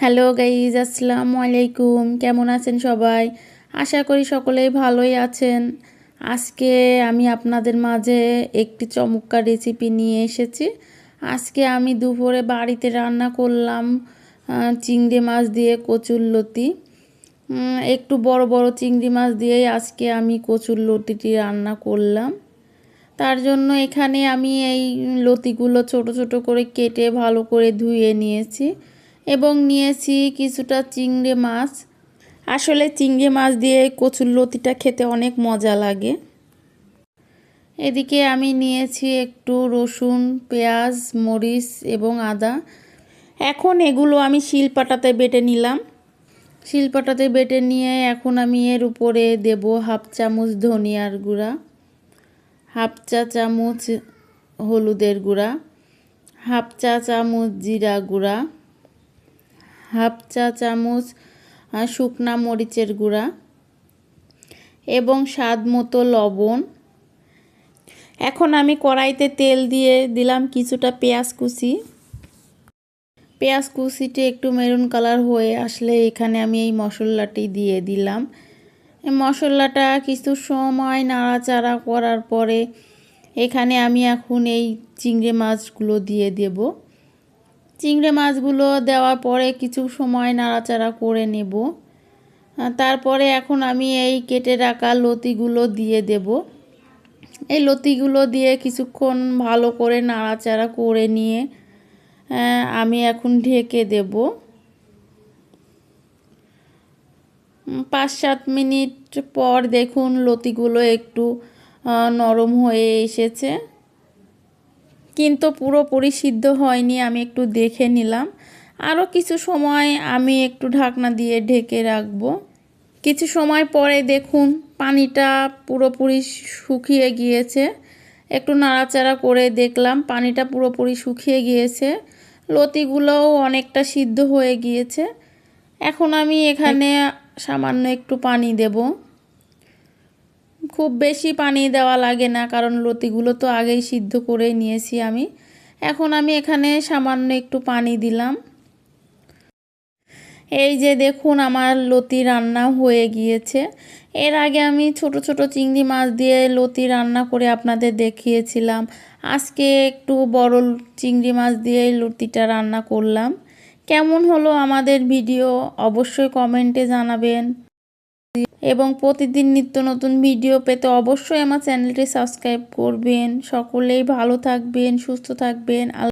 Hello guys, আসসালামু আলাইকুম। কেমন আছেন সবাই? আশা করি সকলেই ভালোই আছেন। আজকে আমি আপনাদের মাঝে একটি চমৎকার রেসিপি নিয়ে এসেছি। আজকে আমি দুপুরে বাড়িতে রান্না করলাম চিংড়ি মাছ দিয়ে কচুর লতি। একটু বড় বড় চিংড়ি মাছ দিয়েই আজকে আমি কচুর লতিটি রান্না করলাম। তার জন্য এখানে আমি এই লতিগুলো ছোট ছোট করে কেটে ভালো করে ধুয়ে নিয়েছি। এবং নিয়েছি কিছুটা চিংড়ি মাছ। আসলে চিংড়ি মাছ দিয়ে কচুর লতিটা খেতে অনেক মজা লাগে। এদিকে আমি নিয়েছি একটু রসুন, পেঁয়াজ, মরিচ এবং আদা। এখন এগুলো আমি শিলপাটাতে বেটে নিলাম। শিলপাটাতে বেটে নিয়ে এখন আমি এর উপরে দেব হাফ চামচ ধনিয়ার গুঁড়া, হাফ চা চামচ হলুদের গুঁড়া, হাফ চা চামচ জিরা গুঁড়া হাফ চা চামচ শুকনা মরিচের গুঁড়া এবং স্বাদ মতো লবণ। এখন আমি কড়াইতে তেল দিয়ে দিলাম কিছুটা পেঁয়াজ কুচি। পেঁয়াজ কুচিটি একটু মেরুন কালার হয়ে আসলে এখানে আমি এই মশলাটি দিয়ে দিলাম। মশলাটা কিছু সময় নাড়াচাড়া করার পরে এখানে আমি এখন এই চিংড়ি মাছগুলো দিয়ে দেব। চিংড়ি মাছগুলো দেওয়ার পরে কিছু সময় নাড়াচাড়া করে নেব। তারপরে এখন আমি এই কেটে রাখা লতিগুলো দিয়ে দেব। এই লতিগুলো দিয়ে কিছুক্ষণ ভালো করে নাড়াচাড়া করে নিয়ে আমি এখন ঢেকে দেব। পাঁচ সাত মিনিট পর দেখুন লতিগুলো একটু নরম হয়ে এসেছে। কিন্তু পুরোপুরি সিদ্ধ হয়নি, আমি একটু দেখে নিলাম। আরও কিছু সময় আমি একটু ঢাকনা দিয়ে ঢেকে রাখব। কিছু সময় পরে দেখুন, পানিটা পুরোপুরি শুকিয়ে গিয়েছে। একটু নাড়াচাড়া করে দেখলাম, পানিটা পুরোপুরি শুকিয়ে গিয়েছে। লতিগুলোও অনেকটা সিদ্ধ হয়ে গিয়েছে। এখন আমি এখানে সামান্য একটু পানি দেব। খুব বেশি পানি দেওয়া লাগে না, কারণ লতিগুলো তো আগেই সিদ্ধ করে নিয়েছি আমি। এখন আমি এখানে সামান্য একটু পানি দিলাম। এই যে দেখুন, আমার লতি রান্না হয়ে গিয়েছে। এর আগে আমি ছোট ছোট চিংড়ি মাছ দিয়ে লতি রান্না করে আপনাদের দেখিয়েছিলাম। আজকে একটু বড় চিংড়ি মাছ দিয়ে লতিটা রান্না করলাম। কেমন হলো আমাদের ভিডিও অবশ্যই কমেন্টে জানাবেন। এবং প্রতিদিন নিত্য নতুন ভিডিও পেতে অবশ্যই আমার চ্যানেলটি সাবস্ক্রাইব করবেন। সকলেই ভালো থাকবেন, সুস্থ থাকবেন।